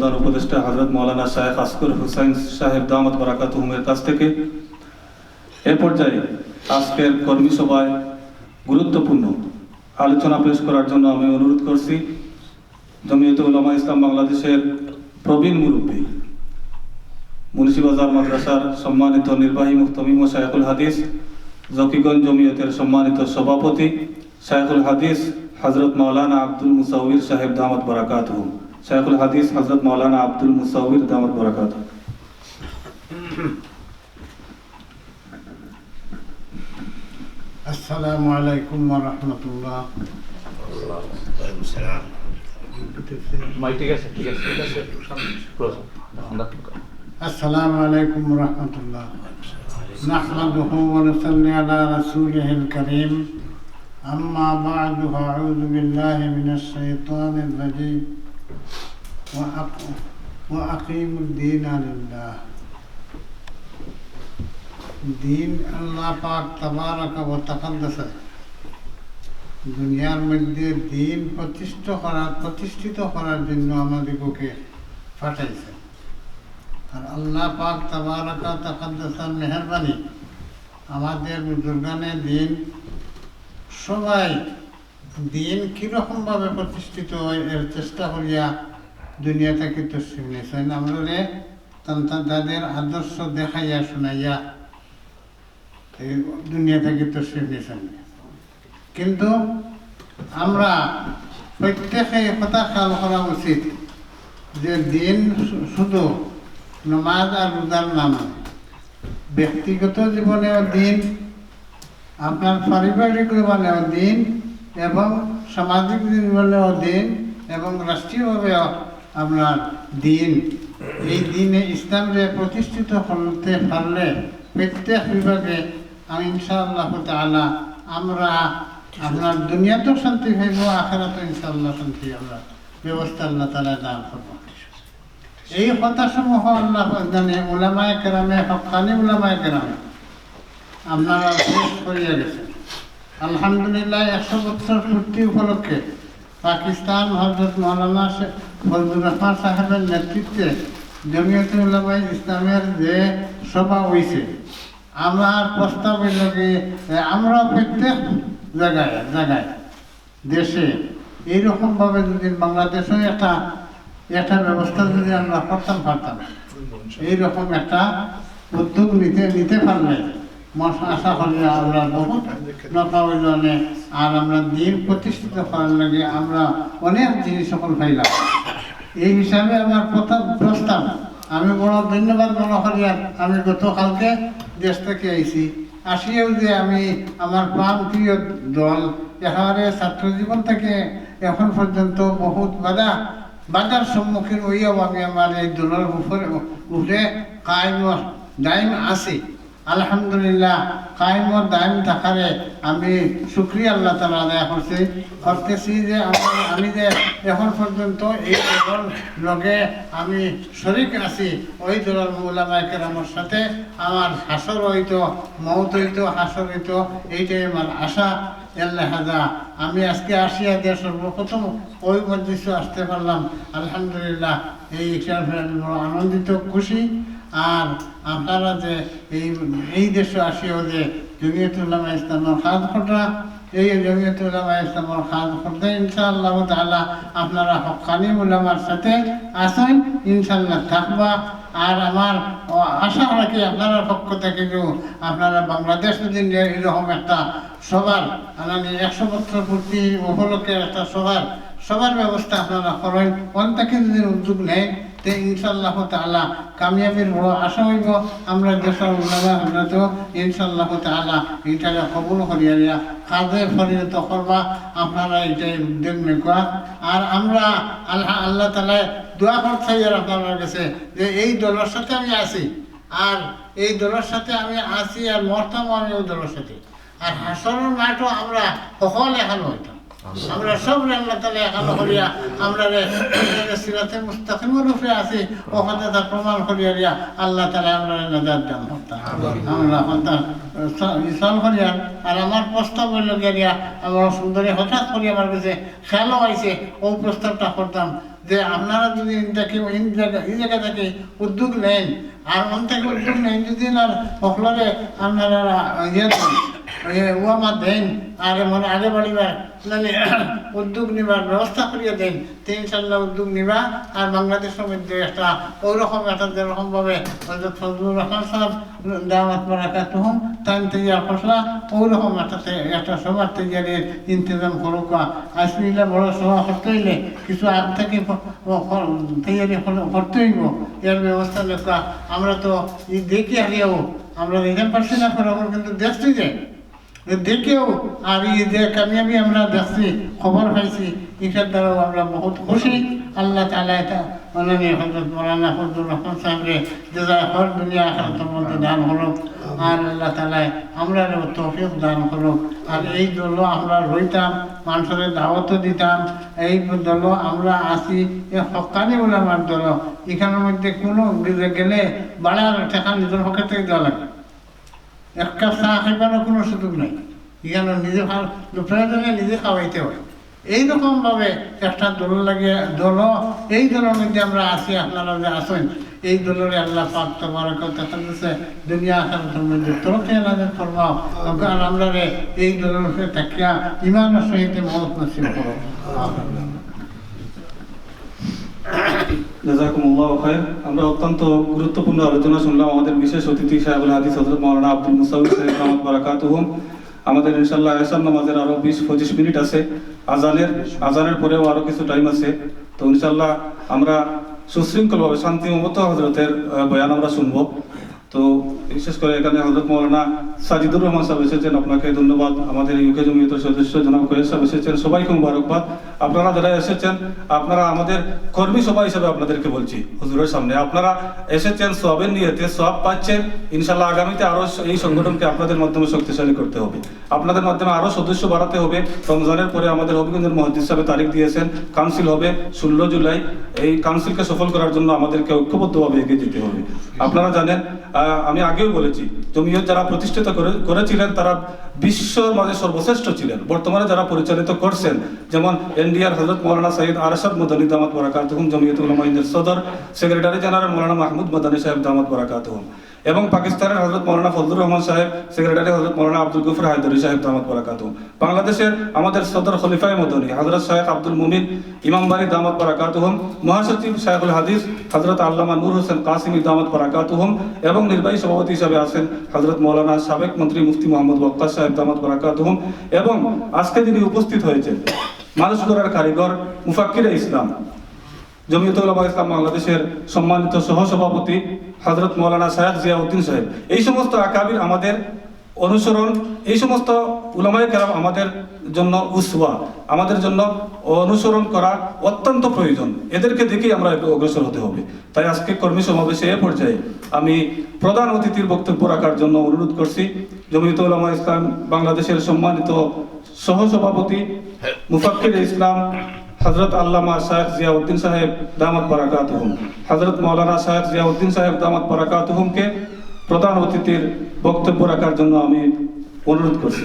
প্রধান উপদেষ্টা হজরত মৌলানা শাহেখ আসকুর হুসাইন সাহেব দামত বরাকাত হুমের কাছ থেকে এ পর্যায়ে আজকের কর্মী সভায় গুরুত্বপূর্ণ আলোচনা পেশ করার জন্য আমি অনুরোধ করছি। জমিয়ত উলামা ইসলাম বাংলাদেশের প্রবীণ মুরব্বী, মুন্সিবাজার মাদ্রাসার সম্মানিত নির্বাহী মুক্তমিম ও শায়খুল হাদিস, জকিগঞ্জ জমিয়তের সম্মানিত সভাপতি শায়খুল হাদিস হজরত মাওলানা আব্দুল মুসাউর সাহেব দামত বরাকাত শায়খুল হাদিস হজরত মাওলানা আব্দুল মুসাউর দামত বরাকাত السلام عليكم ورحمة الله মাই ঠিক আছে ঠিক আছে ঠিক আছে ক্লোজ আমরা السلام عليكم ورحمة الله نحمده ونصلي على رسوله الكريم أما بعد فأعوذ بالله من الشيطان الرجيم وأق- وأقيموا الدين لله দিন আল্লাহ পাক তাবারক ও তাকাদ্দাস দুনিয়ার মধ্যে দিন প্রতিষ্ঠিত করার প্রতিষ্ঠিত করার জন্য আমাদিগকে পাঠাইছেন আর আল্লাহ পাক তাবারক ও তাকাদ্দাসের মেহরবানি আমাদের বুজুর্গানের দিন সবাই দিন কীরকমভাবে প্রতিষ্ঠিত এর চেষ্টা করিয়া দুনিয়া থেকে তো শুনেছেন আমরা তাদের আদর্শ দেখাইয়া শোনাইয়া দুনিয়া থেকে তো শুনেছেন কিন্তু আমরা প্রত্যেকে কথা খেয়াল করা উচিত যে দিন শুধু নমাজ আর রোজার নাম ব্যক্তিগত জীবনেও দিন, আপনার পারিবারিক জীবনেও দিন এবং সামাজিক জীবনেও দিন এবং রাষ্ট্রীয়ভাবেও আপনার দিন। এই দিনে ইসলামকে প্রতিষ্ঠিত করতে পারলে প্রত্যেক বিভাগে আমি ইনশাআল্লাহ তাআলা আমরা আপনার দুনিয়াতেও শান্তি পাইব, আখেরাতেও ইনশাআল্লাহ শান্তি আমরা ব্যবস্থা আল্লাহ তালা দান করব। এই কথাসমূহ আল্লাহ জানে ওলামায় কেরামে, হকানি ওলামায় কেরামে। আপনারা শেষ করিয়া গেছেন। আলহামদুলিল্লাহ, একশো বছর পূর্তি উপলক্ষে পাকিস্তান হজরত মৌলানা ফজলুর রহমান সাহেবের নেতৃত্বে জমিয়ত উলামাই ইসলামের যে সভা হয়েছে আমার প্রস্তাব হইল কি আমরা প্রত্যেক জায়গায় জায়গায়, দেশে এইরকমভাবে যদি বাংলাদেশেও একটা একটা ব্যবস্থা যদি আমরা করতাম পারতাম এইরকম একটা উদ্যোগ নিতে নিতে পারলে মশ- আশা করি আমরা বহুত হইলে আর আমরা দিন প্রতিষ্ঠিত করার লাগে আমরা অনেক জিনিস সকল পাইলাম এই হিসাবে আমার প্রথম প্রস্তাব। আমি বড় ধন্যবাদ মনে করি আমি গতকালকে দেশ থেকে আইছি। আসিয়েও যে আমি আমার প্রাণ প্রিয় দল, একেবারে ছাত্র জীবন থেকে এখন পর্যন্ত বহুত বাধা, বাধার সম্মুখীন হইয়াও আমি আমার এই দলের উপরে উপরে কায়ম দায়ম আছি। আলহামদুলিল্লাহ, কায়েম দায়ম থাকারে আমি সুক্রিয়া আল্লাহ তালা আদায় করছি। করতেছি যে আমার, আমি যে এখন পর্যন্ত এই দলের লগে আমি শরিক আছি, ওই দলের মৌলামায়কের আমার সাথে আমার হাসর হইতো, মৌত হইতো, হাসর হইতো, এইটাই আমার আশা। আল্লাহ হাজা, আমি আজকে আসিয়া দিয়ে সর্বপ্রথম ওই মসজিদে আসতে পারলাম। আলহামদুলিল্লাহ, এই আমি আনন্দিত, খুশি। আর আপনারা যে এই এই দেশে আসিও যে জমিয়তুল্লামা ইসলামের খাদ খোটা এই জমিয়তুল্লামা ইসলামের খাদ খোটা ইনশাআল্লাহ তাআলা আপনারা হকানি উলামার সাথে আসেন ইনশাআল্লাহ থাকবা। আর আমার আশা রাখি আপনারা পক্ষ থেকে যে আপনারা বাংলাদেশ যদি নিয়ে এরকম একটা সবার মানে একশো বছর পূর্তি উপলক্ষে একটা সবার সবার ব্যবস্থা আপনারা করেন। কোন থেকে যদি উদ্যোগ নেন তে ইনশাল্লাহ তাআলা কামিয়াবির বড় আশা হইব। আমরা দেশের আমরা তো ইনশাল্লাহ তাআলা এটাকে কবুল করিয়া কাজে পরিণত করবা। আপনারা এটাই উদ্যোগ নেওয়া। আর আমরা আল্লাহ আল্লাহ তালা দোয়া করতে আপনার কাছে যে এই দলের সাথে আমি আছি। আর এই দলের সাথে আমি আছি আর মরতাম আমি ওই দলের সাথে। আর হাসনের মাঠও আমরা সকল এখানে হইতাম আমরা সব আল্লাহ তালা এখানে করিয়া আমরা সিরাতে মুস্তাকিমের উপরে আছি, ওখানে তার প্রমাণ করিয়া দিয়া আল্লাহ তালা আমরা নাজার দাম আমরা সন্তান ইসলাম করিয়া, আর আমার প্রস্তাব হইল গিয়া আমার সুন্দরী হঠাৎ করি আমার কাছে খেয়ালও আইছে ও প্রস্তাবটা করতাম যে আপনারা যদি এই জায়গা থেকে উদ্যোগ নেন, আর অন থেকে উদ্যোগ নেন যদি না সকলরে আপনারা ইয়ে ওয়ামা দেন, আর মানে আগে বাড়িবার মানে উদ্যোগ নিবার ব্যবস্থা করিয়ে দেন। তো ইনশাল্লাহ উদ্যোগ নিবা, আর বাংলাদেশের মধ্যে একটা ওইরকম একটা যেরকমভাবে হজরত ফজলুর রহমান সাহেব দাওয়াত বারাকাত হুম তাই তৈয়ার খসলা ওইরকম একটা একটা সবার তৈয়ারের ইন্তজাম করুক। আসলে বড় সভা করতে হইলে কিছু আগ থেকে তৈয়ারি করতে হইব। এর ব্যবস্থা লেখা, আমরা তো দেখি হারিয়েও আমরা দেখতে পারছি না কিন্তু দেখছি যে দেখেও আর এই যে কামিয়াবি আমরা দেখছি, খবর পাইছি এটার দ্বারাও আমরা বহুত খুশি। আল্লাহ তালা এটা মানে হজরত মৌলানা ফজলুর রহমান সাহেবরে যে যা হর দুনিয়া আখারাতের মধ্যে দান হলো আর আল্লাহ তালা আমরা তৌফিক দান হলো আর এই দল আমরা রইতাম, মানুষের দাওয়াতও দিতাম। এই দল আমরা আসি এ হকানি ওলামার দল। এখানের মধ্যে কোনো গেলে বাড়ার ঠেকা নিজের পক্ষে থেকে দেওয়া লাগে এক কাপ চা খাইবারও কোনো সুযোগ নাই। এখানে নিজে খাওয়া প্রয়োজনে নিজে খাওয়াইতে হয়। এইরকম ভাবে একটা দল লাগে দল এই দলের মধ্যে আমরা আছি, আপনারা যে আসেন এই দলের আল্লাহ পাক তবরক তাকাদ্দাসে দুনিয়া আখিরাতের মধ্যে তরফে আলাদা ফরমাও। আর আমরা এই দলের উপরে তাকিয়া ইমানের সহিত মহৎ নসিব করো জাজাকুমুল্লাহ খায়ের আমরা অত্যন্ত গুরুত্বপূর্ণ আলোচনা শুনলাম। আমাদের বিশেষ অতিথি সাহেবুল হাদিস হজরত মৌলানা আব্দুল মুসাউদ সাহেব বারাকাতুহুম আমাদের ইনশাল্লাহ এসান নামাজের আরও বিশ, পঁচিশ মিনিট আছে। আজানের আজানের পরেও আরও কিছু টাইম আছে। তো ইনশাল্লাহ আমরা সুশৃঙ্খলভাবে শান্তিমত হজরতের বয়ান আমরা শুনব। তো বিশেষ করে এখানে হজরত মৌলানা সাজিদুর রহমান সাহেব এসেছেন। আপনাকে ধন্যবাদ। আমাদের ইউকে জমিয়তের সদস্য জনাব কোয়েল সাহেব এসেছেন। সবাইকে মুবারকবাদ। আপনারা যারা এসেছেন, আপনারা আমাদের কর্মী সভা হিসেবে আপনাদেরকে বলছি হুজুরের সামনে। আপনারা এসেছেন, সবের নিয়েতে সব পাচ্ছেন। ইনশাল্লাহ আগামীতে আরও এই সংগঠনকে আপনাদের মাধ্যমে শক্তিশালী করতে হবে। আপনাদের মাধ্যমে আরও সদস্য বাড়াতে হবে। রমজানের পরে আমাদের হবিগঞ্জের মহাদিস সাহেব তারিখ দিয়েছেন। কাউন্সিল হবে ষোলো জুলাই। এই কাউন্সিলকে সফল করার জন্য আমাদেরকে ঐক্যবদ্ধভাবে এগিয়ে যেতে হবে। আপনারা জানেন আমি আগেও বলেছি জমিয়ত যারা প্রতিষ্ঠিত করে করেছিলেন, তারা বিশ্বর মাঝে সর্বশ্রেষ্ঠ ছিলেন। বর্তমানে যারা পরিচালিত করছেন, যেমন এনডিআর হজরত মৌলানা সৈয়দ আরশাদ মদানী দামাত বরাকাতুহুম জমিয়ত উলামা ইন্দির সদর, সেক্রেটারি জেনারেল মৌলানা মাহমুদ মদানী সাহেব দামাত বরাকাতুহুম। এবং পাকিস্তানের হজরত মৌলানা ফজলুর রহমান সাহেব সেক্রেটারি হজরত মৌলানা আব্দুল গফর হায়দরি সাহেব দামাত বরাকাতুহুম বাংলাদেশের আমাদের সদর খলিফায় মদনী হজরত শাহেখ আব্দুল মুমিন ইমামবাড়ি দামাত বরাকাতুহুম মহাসচিব শাহেখুল হাদিস হজরত আল্লামা নূর হোসেন কাসিমি দামাত বরাকাতুহুম এবং নির্বাহী সভাপতি হিসাবে আছেন হজরত মৌলানা সাবেক মন্ত্রী মুফতি মোহাম্মদ বক্তার সাহেব দামত বরাকাতুহুম এবং আজকে তিনি উপস্থিত হয়েছেন, মানুষ গড়ার কারিগর মুফাক্কিরে ইসলাম। জমিয়ত উলামা ইসলাম বাংলাদেশের সম্মানিত সহসভাপতি হজরত মৌলানা সাহেব জিয়াউদ্দিন সাহেব। এই সমস্ত আকাবির আমাদের অনুসরণ, এই সমস্ত উলামায়ে কেরাম আমাদের জন্য উসওয়া, আমাদের জন্য অনুসরণ করা অত্যন্ত প্রয়োজন। এদেরকে দেখেই আমরা অগ্রসর হতে হবে। তাই আজকে কর্মী সমাবেশে এ পর্যায়ে আমি প্রধান অতিথির বক্তব্য রাখার জন্য অনুরোধ করছি। জমিয়ত উলামা ইসলাম বাংলাদেশের সম্মানিত সহসভাপতি মুফাক্কির ইসলাম হজরত আল্লামা শাহেখ জিয়াউদ্দিন সাহেব দামাত বারাকাতুহুম হজরত মৌলানা শাহেখ জিয়াউদ্দিন সাহেব দামাত বারাকাতুহুমকে প্রধান অতিথির বক্তব্য রাখার জন্য আমি অনুরোধ করছি